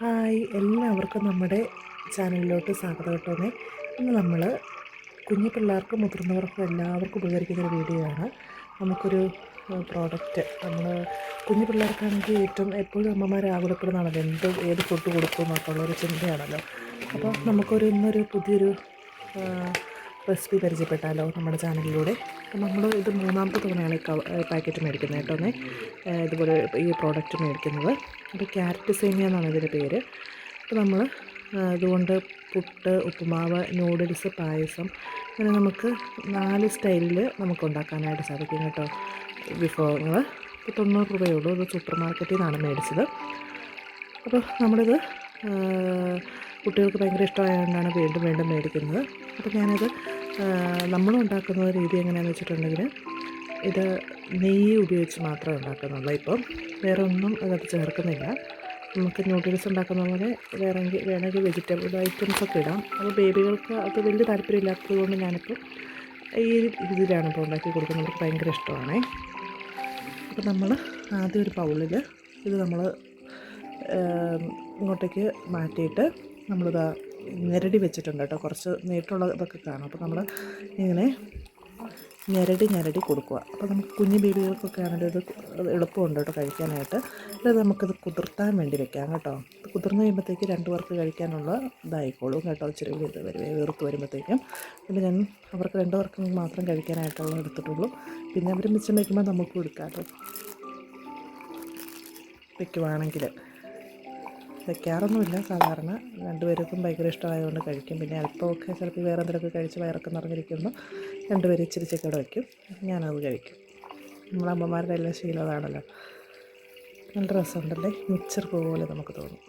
Hi. എല്ലാവർക്കും നമ്മുടെ ചാനലിലോട്ട് സ്വാഗതം കേട്ടോന്നേ ഇന്ന് നമ്മൾ കുഞ്ഞു പിള്ളേർക്കും മുതിർന്നവർക്കും എല്ലാവർക്കും ഉപകരിക്കുന്ന ഒരു വീഡിയോ ആണ്. നമുക്കൊരു പ്രോഡക്റ്റ് നമ്മൾ കുഞ്ഞു പിള്ളേർക്കാണെങ്കിൽ ഏറ്റവും എപ്പോഴും അമ്മമാർ ആകുലപ്പെടുന്നതാണല്ലോ എന്ത് ഏത് ഫുഡ് കൊടുക്കും എന്നൊക്കെ ഒരു ചിന്തയാണല്ലോ. അപ്പോൾ നമുക്കൊരു ഇന്നൊരു പുതിയൊരു റെസിപ്പി പരിചയപ്പെട്ടാലോ നമ്മുടെ ചാനലിലൂടെ? അപ്പോൾ നമ്മൾ ഇത് മൂന്നാമത്തെ തവണയാണ് ഈ കവ പാക്കറ്റ് മേടിക്കുന്നത് കേട്ടോ ഒന്നേ ഇതുപോലെ ഈ പ്രോഡക്റ്റ് മേടിക്കുന്നത്. അപ്പോൾ ക്യാരറ്റ് സേമിയ എന്നാണ് ഇതിന്റെ പേര്. അപ്പോൾ നമ്മൾ അതുകൊണ്ട് പുട്ട് ഉപ്പുമാവ് നൂഡിൽസ് പായസം അങ്ങനെ നമുക്ക് നാല് സ്റ്റൈലിൽ നമുക്ക് ഉണ്ടാക്കാനായിട്ട് സാധിക്കും കേട്ടോ. വിഭവങ്ങൾ ഇപ്പോൾ തൊണ്ണൂറ് രൂപയേ ഉള്ളൂ. ഇത് സൂപ്പർ മാർക്കറ്റിൽ നിന്നാണ് മേടിച്ചത്. അപ്പോൾ നമ്മളിത് കുട്ടികൾക്ക് ഭയങ്കര ഇഷ്ടമായതുകൊണ്ടാണ് വീണ്ടും വീണ്ടും മേടിക്കുന്നത്. അപ്പോൾ ഞാനത് നമ്മൾ ഉണ്ടാക്കുന്ന രീതി എങ്ങനെയാണെന്ന് വെച്ചിട്ടുണ്ടെങ്കിൽ ഇത് നെയ്യ് ഉപയോഗിച്ച് മാത്രമേ ഉണ്ടാക്കുന്നുള്ളൂ ഇപ്പം. വേറെ ഒന്നും അതിനകത്ത് ചേർക്കുന്നില്ല. നമുക്ക് ന്യൂഡിൽസ് ഉണ്ടാക്കുന്ന പോലെ വേറെ വേണമെങ്കിൽ വെജിറ്റബിൾ ഐറ്റംസ് ഒക്കെ ഇടാം. അപ്പോൾ ബേബികൾക്ക് അത് വലിയ താല്പര്യമില്ലാത്തത് കൊണ്ട് ഞാനിപ്പോൾ ഈ രീതിയിലാണ് ഇപ്പോൾ ഉണ്ടാക്കി കൊടുക്കുന്നത്. അവർക്ക് ഭയങ്കര ഇഷ്ടമാണ്. അപ്പോൾ നമ്മൾ ആദ്യം ഒരു പൗളിൽ ഇത് നമ്മൾ ഇങ്ങോട്ടേക്ക് മാറ്റിയിട്ട് നമ്മളിത് ഞെരടി വെച്ചിട്ടുണ്ട് കേട്ടോ. കുറച്ച് നീട്ടുള്ള ഇതൊക്കെ കാണും. അപ്പോൾ നമ്മൾ ഇങ്ങനെ ഞെരടി ഞെരടി കൊടുക്കുക. അപ്പോൾ നമുക്ക് കുഞ്ഞു ബേബികൾക്കൊക്കെ ആണെങ്കിൽ ഇത് എളുപ്പമുണ്ട് കേട്ടോ കഴിക്കാനായിട്ട്. ഇത് നമുക്കിത് കുതിർത്താൻ വേണ്ടി വെക്കാം കേട്ടോ. കുതിർന്ന് കഴിയുമ്പോഴത്തേക്ക് രണ്ട് പേർക്ക് കഴിക്കാനുള്ള ഇതായിക്കോളും കേട്ടോ. ചെറിയ ഇത് വീർത്ത് വരുമ്പോഴത്തേക്കും പിന്നെ ഞാൻ അവർക്ക് രണ്ട് പേർക്ക് മാത്രം കഴിക്കാനായിട്ടുള്ള എടുത്തിട്ടുള്ളൂ. പിന്നെ അവർ മിച്ചം വയ്ക്കുമ്പോൾ നമുക്ക് കൊടുക്കാം കേട്ടോ. വെക്കുവാണെങ്കിൽ. വെക്കാറൊന്നുമില്ല സാധാരണ രണ്ടുപേർക്കും ഭയങ്കര ഇഷ്ടമായതുകൊണ്ട് കഴിക്കും. പിന്നെ അല്പമൊക്കെ ചിലപ്പോൾ വേറെ എന്തെങ്കിലുമൊക്കെ കഴിച്ച് വയറൊക്കെ നിറഞ്ഞിരിക്കുമ്പോൾ രണ്ടുപേരും ഇച്ചിരി ചെക്കടെ വയ്ക്കും. ഞാനത് കഴിക്കും. നമ്മളമ്മമാരുടെ എല്ലാം ശീലമാണല്ലോ നല്ല രസമുണ്ടല്ലേ? മിച്ചർ പോലെ നമുക്ക് തോന്നും.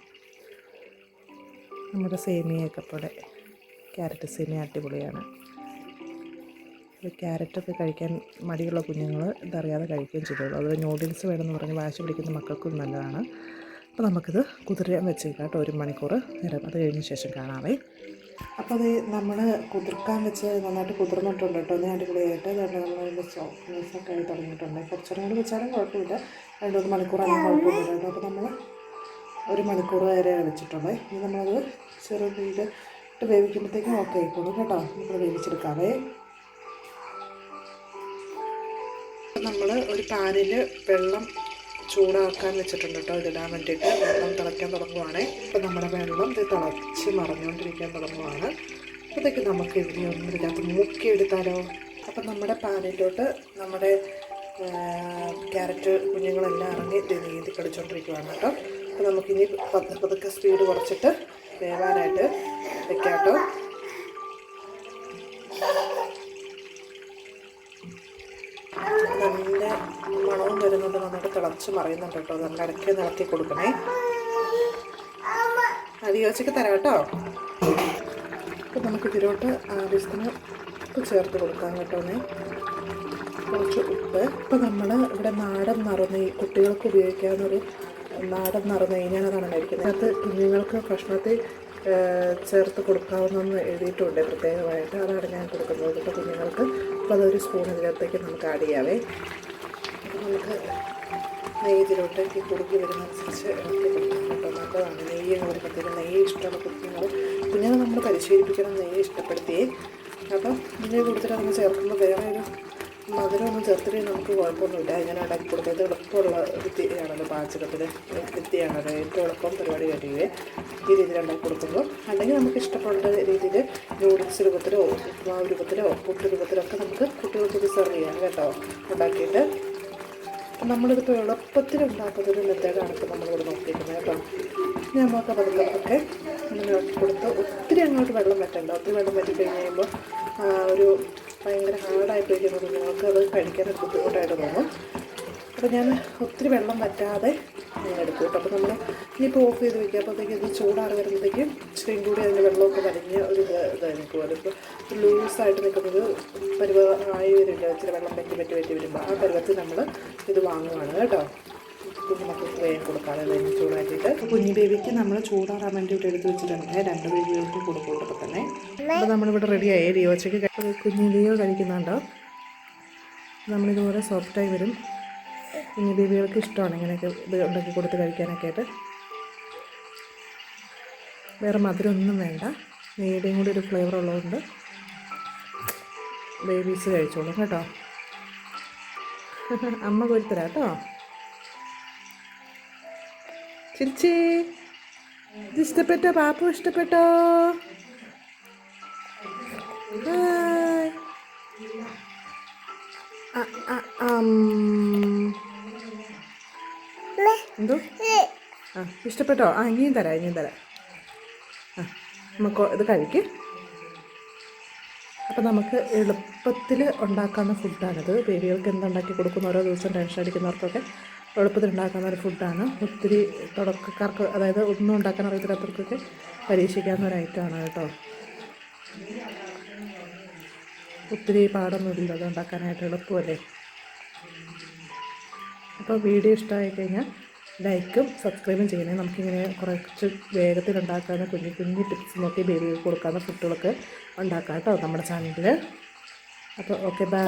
നമ്മുടെ സേമിയൊക്കെ പോലെ. ക്യാരറ്റ് സേമിയ അടിപൊളിയാണ്. ക്യാരറ്റൊക്കെ കഴിക്കാൻ മടിയുള്ള കുഞ്ഞുങ്ങൾ ഇതറിയാതെ കഴിക്കുകയും ചെയ്തോളൂ. അത് നൂഡിൽസ് വേണമെന്ന് പറഞ്ഞ് വാശി പിടിക്കുന്ന മക്കൾക്കും നല്ലതാണ്. അപ്പോൾ നമുക്കിത് കുതിരാൻ വെച്ചേക്കാം കേട്ടോ ഒരു മണിക്കൂർ നേരം. അത് കഴിഞ്ഞ ശേഷം കാണാവേ. അപ്പോൾ അത് നമ്മൾ കുതിർക്കാൻ വെച്ച് നന്നായിട്ട് കുതിർന്നിട്ടുണ്ട് കേട്ടോ. ഞാൻ അടിപൊളിയായിട്ട് അതുകൊണ്ട് നമ്മൾ സോഫ്റ്റ്നെസ്സൊക്കെ ആയി തുടങ്ങിയിട്ടുണ്ട്. കുറച്ചും കൂടി വെച്ചാലും കുഴപ്പമില്ല. രണ്ട് മൂന്ന് മണിക്കൂറാണെങ്കിൽ കുഴപ്പമില്ല കേട്ടോ. അപ്പോൾ നമ്മൾ ഒരു മണിക്കൂർ വരെ വെച്ചിട്ടുണ്ട് ഇനി നമ്മളത് ചെറിയ രീതിയിൽ ഇട്ട് വേവിക്കുമ്പോഴത്തേക്കും ഓക്കെ ആയിക്കോളും കേട്ടോ. നമ്മൾ വേവിച്ചെടുക്കാവേ. നമ്മൾ ഒരു പാനിൽ വെള്ളം ചൂടാക്കാൻ വെച്ചിട്ടുണ്ട് കേട്ടോ ഇതിടാൻ വേണ്ടിയിട്ട്. വെള്ളം തിളയ്ക്കാൻ തുടങ്ങുവാണേ. അപ്പോൾ നമ്മുടെ വെള്ളം ഇത് തിളച്ച് മറഞ്ഞുകൊണ്ടിരിക്കാൻ തുടങ്ങുവാണ്. അപ്പോഴത്തേക്ക് നമുക്ക് ഇതിനെ ഒന്നും ഇതിനകത്ത് മുക്കിയെടുത്താലോ? അപ്പം നമ്മുടെ പാനിലോട്ട് നമ്മുടെ ക്യാരറ്റ് കുഞ്ഞുങ്ങളെല്ലാം ഇറങ്ങി നീന്തി കളിച്ചുകൊണ്ടിരിക്കുവാണ് കേട്ടോ. അപ്പോൾ നമുക്കിനി പതുക്കെ സ്പീഡ് കുറച്ചിട്ട് വേവാനായിട്ട് വെക്കാം കേട്ടോ. നന്നായിട്ട് തിളച്ച് മറിയുന്നുണ്ട് കേട്ടോ. നല്ല ഇടയ്ക്ക് നിളക്കി കൊടുക്കണേ. അരിയോച്ചയ്ക്ക് തരാം കേട്ടോ. അപ്പോൾ നമുക്ക് ഇതിലോട്ട് ആവശ്യത്തിന് ഉപ്പ് ചേർത്ത് കൊടുക്കാം കേട്ടോ കുറച്ച് ഉപ്പ്. ഇപ്പോൾ നമ്മൾ ഇവിടെ നാടൻ നിറഞ്ഞ കുട്ടികൾക്ക് ഉപയോഗിക്കാവുന്നൊരു നാടൻ നിറഞ്ഞ ഞാനതാണ് മേടിക്കുന്നത് അത് കുഞ്ഞുങ്ങൾക്ക് ഭക്ഷണത്തിൽ ചേർത്ത് കൊടുക്കാവുന്നെന്ന് എഴുതിയിട്ടുണ്ട് പ്രത്യേകമായിട്ട്. അതാണ് ഞാൻ കൊടുക്കുന്നത് കേട്ടോ കുഞ്ഞുങ്ങൾക്ക്. അപ്പോൾ അതൊരു സ്പൂൺ ഇതിനകത്തേക്ക് നമുക്ക് ആഡ് ചെയ്യാവേ. നമുക്ക് നെയ്യ് വരുന്ന വരുന്നതനുസരിച്ച് ഇറക്കി കൊടുക്കാം കേട്ടോ. നല്ലതാണ്. നെയ്യ് എന്ന് വരുമ്പോഴത്തേക്കും നെയ്യ് ഇഷ്ടമുള്ള കുഞ്ഞുങ്ങൾ കുഞ്ഞുങ്ങൾ നമ്മൾ പരിശീലിപ്പിക്കണം നെയ്യ് ഇഷ്ടപ്പെടുത്തിയേ അപ്പം നെയ്യ് കൊടുത്തിട്ട് നമ്മൾ ചേർക്കുമ്പോൾ വേറെ ഒരു മധുരമൊന്നും ചേർത്തിട്ട് നമുക്ക് കുഴപ്പമൊന്നുമില്ല. ഇങ്ങനെ ഉണ്ടാക്കി കൊടുത്തത് എളുപ്പമുള്ള വിദ്യയാണല്ലോ പാചകത്തിൽ വിദ്യയാണല്ലോ ഏറ്റവും എളുപ്പം പരിപാടി കഴിയുകയെ ഈ രീതിയിൽ ഉണ്ടാക്കി കൊടുക്കുമ്പോൾ അല്ലെങ്കിൽ നമുക്ക് ഇഷ്ടപ്പെട്ട രീതിയിൽ നൂഡിൽസ് രൂപത്തിലോ ഉപ്പുമാവ് രൂപത്തിലോ പുട്ട് രൂപത്തിലോ ഒക്കെ നമുക്ക് കുട്ടികൾക്ക് സെർവ് ചെയ്യാം കേട്ടോ. ഉണ്ടാക്കിയിട്ട് നമ്മളിതിപ്പോൾ എളുപ്പത്തിൽ ഉണ്ടാക്കുന്ന ഒരു മെത്തേഡാണ് ഇപ്പോൾ നമ്മളിവിടെ നോക്കിയിരിക്കുന്നത് കേട്ടോ. നമുക്ക് പതുക്കെ പതുക്കെ ഇങ്ങനെ കൊടുത്ത് ഒത്തിരി അങ്ങോട്ട് വെള്ളം വറ്റണ്ട. ഒത്തിരി വെള്ളം വറ്റി കഴിഞ്ഞ് കഴിയുമ്പോൾ ഒരു ഭയങ്കര ഹാർഡായി പോയിരിക്കുന്ന നിങ്ങൾക്ക് അത് കഴിക്കാനൊരു ബുദ്ധിമുട്ടായിട്ട് തോന്നും. അപ്പോൾ ഞാൻ ഒത്തിരി വെള്ളം വറ്റാതെ എടുക്കും കേട്ടോ. അപ്പോൾ നമ്മൾ ഇനിയിപ്പോൾ ഓഫ് ചെയ്ത് വയ്ക്കുക അപ്പോഴത്തേക്ക് ഇത് ചൂടാറി വരുമ്പോഴത്തേക്കും ഇച്ചിരിയും കൂടി അതിന്റെ വെള്ളമൊക്കെ വരഞ്ഞ് ഒരു ഇത് നിൽക്കുമല്ലോ ഇപ്പോൾ ലൂസായിട്ട് നിൽക്കുന്നത് പരുവ ആയി വരില്ല. ഇച്ചിരി വെള്ളം പറ്റി പറ്റി പറ്റി വരുമ്പോൾ ആ പരുവത്തിൽ നമ്മൾ ഇത് വാങ്ങുവാണ് കേട്ടോ. കുഞ്ഞുമക്കൾക്ക് വേഗം കൊടുക്കാതെ വേഗം ചൂടാക്കിയിട്ട്. കുഞ്ഞു ബേബിക്ക് നമ്മൾ ചൂടാറാൻ വേണ്ടിയിട്ട് എടുത്ത് വെച്ചിട്ടുണ്ടെങ്കിൽ രണ്ട് ബേബികൾക്ക് കൊടുക്കും അപ്പോൾ തന്നെ. അപ്പോൾ നമ്മളിവിടെ റെഡിയായി ലിയോച്ചയ്ക്ക് കുഞ്ഞു ലിയോ കഴിക്കുന്നുണ്ടോ? നമ്മളിതുപോലെ സോഫ്റ്റായി വരും. കുഞ്ഞു ബേബികൾക്ക് ഇഷ്ടമാണ് ഇങ്ങനെയൊക്കെ ഇത് ഉണ്ടാക്കി കൊടുത്ത് കഴിക്കാനൊക്കെ ആയിട്ട്. വേറെ മധുരമൊന്നും വേണ്ട. നെയ്യുടെയും കൂടി ഒരു ഫ്ലേവർ ഉള്ളതുകൊണ്ട് ബേബീസ് കഴിച്ചോളും കേട്ടോ. അമ്മ കൊരുത്തരാ കേട്ടോ. ചിരിച്ചേ ഇഷ്ടപ്പെട്ടോ? പാപ്പു ഇഷ്ടപ്പെട്ടോ? ആ, ആ, ആം. എന്തോ? ആ ഇഷ്ടപ്പെട്ടോ? ആ ഇനിയും തരാം ഇനിയും തരാം. ആ നമുക്ക് ഇത് കഴിക്ക്. അപ്പം നമുക്ക് എളുപ്പത്തിൽ ഉണ്ടാക്കാവുന്ന ഫുഡാണിത് ബേബികൾക്ക് എന്തുണ്ടാക്കി കൊടുക്കുന്ന ഓരോ ദിവസം ടെൻഷൻ അടിക്കുന്നവർക്കൊക്കെ എളുപ്പത്തിൽ ഉണ്ടാക്കുന്ന ഒരു ഫുഡാണ് ഒത്തിരി തുടക്കക്കാർക്ക് അതായത് ഒന്നും ഉണ്ടാക്കാൻ അറിയത്തില്ലാത്തവർക്കൊക്കെ പരീക്ഷിക്കാവുന്ന ഒരു ഐറ്റമാണ് കേട്ടോ. ഒത്തിരി പാടൊന്നുമില്ല അത് ഉണ്ടാക്കാനായിട്ട് എളുപ്പമല്ലേ? അപ്പോൾ വീഡിയോ ഇഷ്ടമായി കഴിഞ്ഞാൽ ലൈക്കും സബ്സ്ക്രൈബും ചെയ്യണേ. നമുക്കിങ്ങനെ കുറച്ച് വേഗത്തിൽ ഉണ്ടാക്കാവുന്ന കുഞ്ഞു കുഞ്ഞു ടിപ്സ് നോക്കി ബേബികൾ കൊടുക്കാവുന്ന ഫുഡുകളൊക്കെ ഉണ്ടാക്കാം കേട്ടോ നമ്മുടെ ചാനലിൽ അപ്പോൾ ഓക്കെ ബൈ